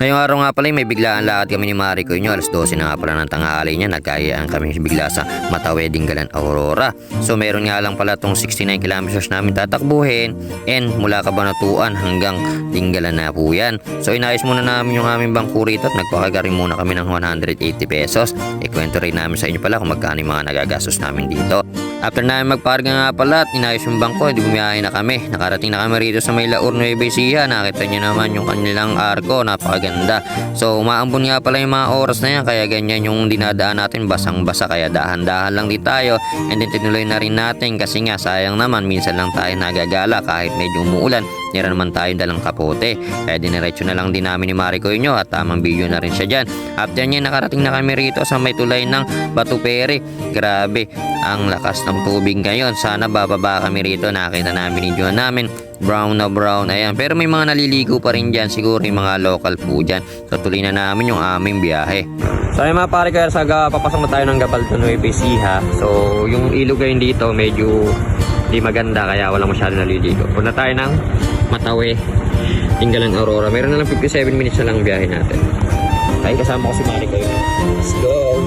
Ngayong araw nga pala may biglaan lakad kami ni Mariko nyo. Alas 12 na nga pala ng tanghali niya. Nagkayaan kami bigla sa Matawe Dingalan Aurora. So meron nga lang pala tong 69 kilometers namin tatakbuhin. And mula Kabanatuan hanggang Dingalan na po yan. So inayos muna namin yung aming bangko rito at nagpakagaring muna kami ng 180 pesos. Ikwento rin namin sa inyo pala kung magkano yung mga nagagastos namin dito. After namin magparga nga pala at inayos yung bangko, hindi bumiyahe na kami. Nakarating na kami rito sa may Laur Nueva Ecija. Nakita nyo naman yung kanilang arko, napakaganda. So umaambon nga pala yung mga oras na yan, kaya ganyan yung dinadaan natin, basang-basa. Kaya dahan-dahan lang di tayo. And then tinuloy na rin natin kasi nga sayang naman, minsan lang tayo nagagala kahit medyo umuulan. Nira naman tayo dalang kapote. Kaya diniretso na lang din namin ni Mariko nyo at tamang video na rin siya dyan. After niya nakarating na kami rito sa may tulay ng Batupere. Grabe, ang lakas ng tubig ngayon. Sana bababa kami rito. Nakita namin yung namin. Brown na brown. Ayan. Pero may mga naliligo pa rin dyan. Siguro yung mga local po dyan. So tuloy na namin yung aming biyahe. So ay mga pare kaya sa papasok na tayo ng Gabal to Nueva Ecija. So yung ilog ngayon dito medyo di maganda kaya wala masyado naliligo. Punta tayo ng Matawe, Tinggalan Aurora. Meron na lang 57 minutes na lang ang biyahe natin. Tayo kasama ko si Mariko. Let's go!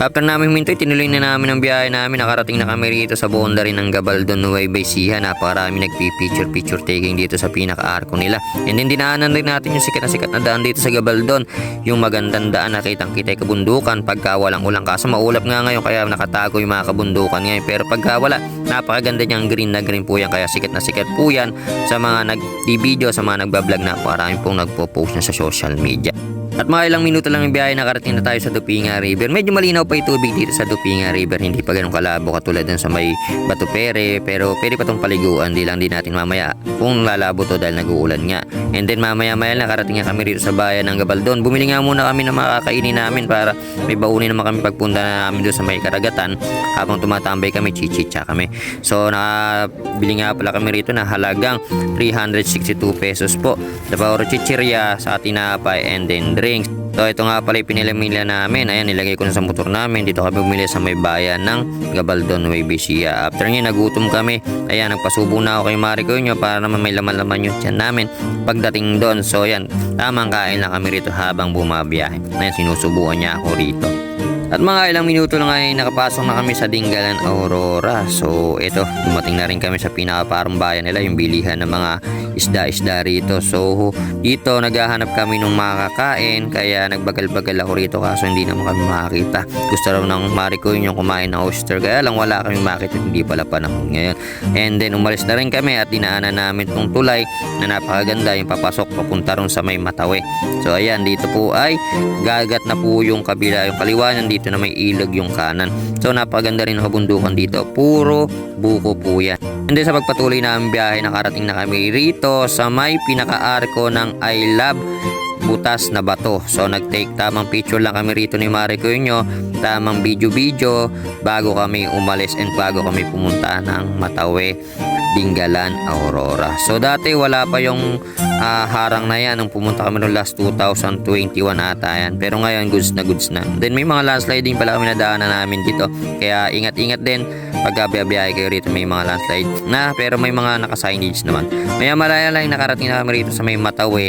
After namin humintoy, tinuloy na namin ang biyahe namin. Nakarating na kami rito sa bonda rin ng Gabaldon Nueva Ecija. Napakarami nagpi-picture-picture taking dito sa pinaka-arko nila. And then dinaanan rin natin yung sikat na sikat na daan dito sa Gabaldon. Yung magandang daan na kitang kita kabundukan pagka walang ulang. Kaso maulap nga ngayon kaya nakatago yung mga kabundukan ngayon. Pero pagka wala, napakaganda niyang green na green po yan. Kaya sikat na sikat po yan sa mga nag-video, sa mga nagbablog na. Marami pong nagpo-post na sa social media. At mga ilang minuto lang yung biyahe nakarating na tayo sa Dupinga River. Medyo malinaw pa yung tubig dito sa Dupinga River. Hindi pa ganun kalabo katulad dun sa may Batupere. Pero pwede pa tong paliguan. Di lang din natin mamaya kung lalabo to dahil nag-uulan nga. And then mamaya maya nakarating nga kami rito sa bayan ng Gabaldon. Bumili nga muna kami ng makakainin namin para may baunin naman kami pagpunta na namin doon sa may karagatan. Habang tumatambay kami, chichitsa kami. So nakabili nga pala kami rito na halagang 362 pesos po. Pauro Chichirya, sa tinapay and then drinks. So ito nga pala yung pinilamila namin. Ayan, nilagay ko na sa motor namin. Dito kami bumili sa may bayan ng Gabaldon, Nueva Ecija. After nyo, nagutom kami. Ayan, nagpasubo na ako kay Mariko nyo para naman may laman-laman yung tiyan namin pagdating doon. So ayan, tamang kain lang kami rito habang bumabiyahe. Ayan, sinusubuan niya ako rito. At mga ilang minuto lang ay nakapasok na kami sa Dingalan Aurora. So ito, dumating na rin kami sa pinakaparang bayan nila, yung bilihan ng mga isda-isda rito. So dito naghahanap kami ng makakain, kaya nagbagal-bagal ako rito kaso hindi naman kami makakita. Gusto raw ng Mariko yung kumain ng oyster, kaya lang wala kami makita, hindi pala panahon ngayon. And then umalis na rin kami at dinaanan namin tong tulay na napakaganda yung papasok papunta ron sa may Matawe. So ayan, dito po ay gagat na po yung kabila, yung kaliwanan dito na may ilog yung kanan. So napakaganda rin ang kabundukan dito. Puro buko po yan. And then sa pagpatuloy na ang biyahe, nakarating na kami rito sa may pinaka-arko ng I Love butas na bato. So nag-take tamang picture lang kami rito ni Mariko nyo, tamang video-video bago kami umalis and bago kami pumunta ng Matawe, Dingalan, Aurora. So dati wala pa yung ah, harang na yan nung pumunta kami noong last 2021 ata yan. Pero ngayon goods na goods na. Then may mga landsliding pala kami nadaanan namin dito. Kaya ingat-ingat din pag biyahe kayo rito may mga landslide na pero may mga naka-signage naman. Maya malaya lang nakarating na kami rito sa may Matawe.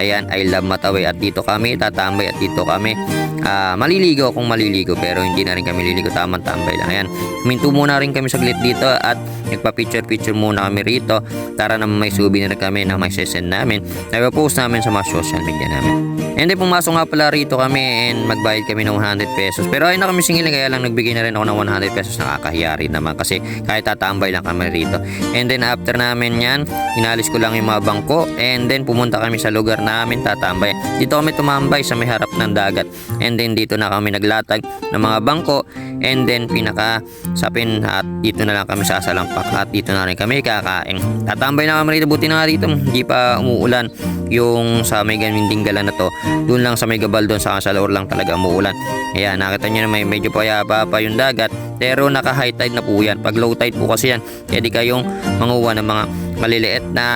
Ayan, I love Matawe at dito kami tatambay at dito kami ah, maliligo kung maliligo pero hindi na rin kami liligo tamang tambay lang. Ayan, minto muna rin kami saglit dito at nagpa-picture-picture muna kami rito para naman may souvenir kami na may sesend namin. Nagpa-post namin sa mga social media namin. And then pumasok nga pala rito kami and magbayad kami ng 100 pesos. Pero ayun na kami singilin kaya lang nagbigay na rin ako ng 100 pesos. Nakakahiya rin naman kasi kahit tatambay lang kami rito. And then after namin yan, inalis ko lang yung mga bangko and then pumunta kami sa lugar namin tatambay. Dito kami tumambay sa may harap ng dagat. And then dito na kami naglatag ng mga bangko and then pinaka sapin at dito na lang kami sasalampak at dito na rin kami kakain. Tatambay na kami rito buti na nga dito hindi pa umuulan yung sa may ganung dinggalan na to doon lang sa may gabal doon sa sa loob lang talaga umuulan. Ayan nakita nyo na may medyo payapa pa yung dagat Pero naka high tide na po yan. Pag low tide po kasi yan, pwede kayong manguha ng mga maliliit na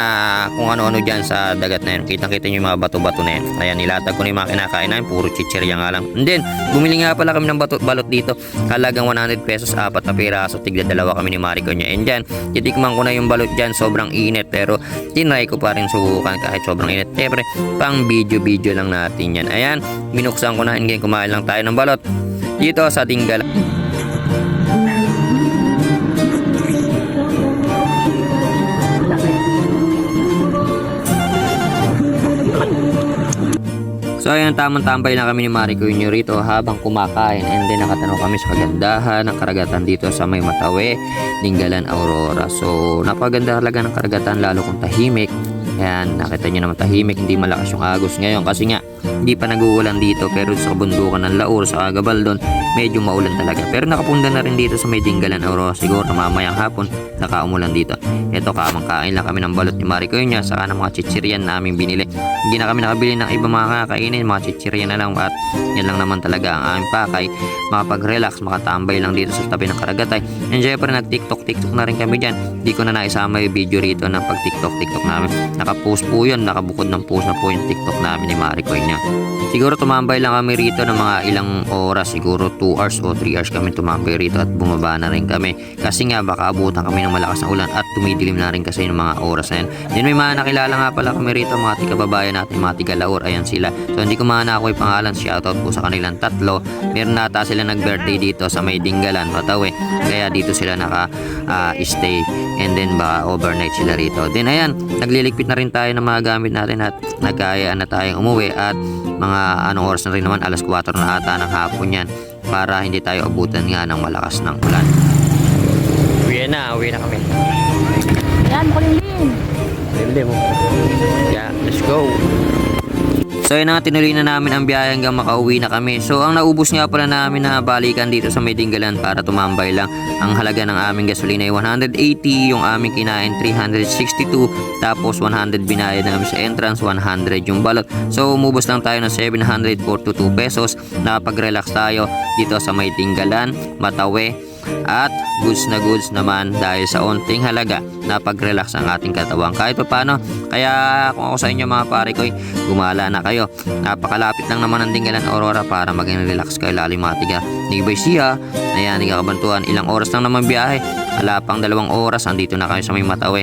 kung ano-ano dyan sa dagat na yan. Kitang-kita nyo yung mga bato-bato na yan. Ayan, nilatag ko na yung mga kinakain namin. Puro chichirya nga lang. And then, bumili nga pala kami ng bato, balot dito. Halagang 100 pesos, apat na piraso. Tigda dalawa kami ni Marico niya. And dyan, titikman ko na yung balot dyan. Sobrang init. Pero, tinry ko pa rin subukan kahit sobrang init. Siyempre, pang video-video lang natin yan. Ayan, binuksan ko na. And then, kumain lang tayo ng balot. Dito sa Tinggal. So ayun, tamang tambay lang kami ni Mariko Inyo rito habang kumakain and then nakatanong kami sa kagandahan ng karagatan dito sa may Matawe, Dinggalan, Aurora. So napaganda talaga ng karagatan lalo kung tahimik. Ayan, nakita nyo naman tahimik, hindi malakas yung agos ngayon kasi nga hindi pa nag-uulan dito pero sa kabundukan ng Laur sa Gabaldon medyo maulan talaga. Pero nakapunda na rin dito sa may Aurora. Siguro mamayang hapon nakaumulan dito. Ito kamang kain lang kami ng balot ni Mariko niya saka ng mga chichiryan na aming binili. Hindi na kami nakabili ng iba mga kakainin, mga chichiryan na lang at yan lang naman talaga ang aming pakay. Makapag-relax, makatambay lang dito sa tabi ng Karagatay. And syempre nag-tiktok, tiktok na rin kami dyan. Hindi ko na naisama yung video rito ng pag-tiktok, tiktok namin. Nakapost po yun, nakabukod ng post na po yung tiktok namin ni Mariko niya. Siguro tumambay lang kami rito ng mga ilang oras, siguro 2 hours o 3 hours kami tumambay rito at bumaba na rin kami. Kasi nga baka abutan kami ng malakas na ulan at tumidilim na rin kasi yung mga oras na yan. Then may mga nakilala nga pala kami rito, mga tika-babayan natin, mga tiga-laor, ayan sila. So hindi ko mana ako yung pangalan, shoutout po sa kanilang tatlo. Meron nata sila nag-birthday dito sa may Dinggalan, Patawe. Kaya dito sila naka-stay and then baka overnight sila rito. Then ayan, nagliligpit na rin tayo ng mga gamit natin at nagkayaan na tayong umuwi at mga anong oras na rin naman, alas 4 na ata ng hapon yan para hindi tayo abutan nga ng malakas ng ulan. Uwi na, uwi na kami. Yan, makulimlim. Limlim mo. Yeah, let's go. So yun na nga, tinuloy na namin ang biyahe hanggang makauwi na kami. So ang naubos nga pala namin na balikan dito sa Medinggalan para tumambay lang. Ang halaga ng aming gasolina ay 180, yung aming kinain 362, tapos 100 binayad namin sa entrance, 100 yung balot. So umubos lang tayo ng 742 pesos. Nakapag-relax tayo dito sa Medinggalan, Matawe, at goods na goods naman dahil sa onting halaga na pag-relax ang ating katawan. Kahit pa paano kaya kung ako sa inyo mga pare ko gumala na kayo. Napakalapit lang naman ang Dinggalan Aurora para maging relax kayo lalo yung mga tiga Nibay Siya ayan nagkakabantuan. Ilang oras lang naman biyahe. Pang dalawang oras andito na kayo sa may Matawe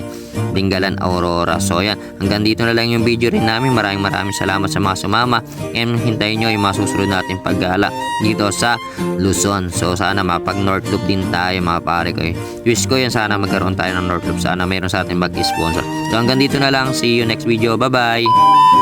Dinggalan Aurora. So ayan hanggang dito na lang yung video rin namin. Maraming maraming salamat sa mga sumama. And hintayin nyo yung mga susunod natin paggala dito sa Luzon. So sana mapag North Loop din tayo mga pare ko eh. wish ko yan sana magkaroon tayo ng North Loop. Sana mayroon sa atin mag-sponsor. So hanggang dito na lang. See you next video. Bye bye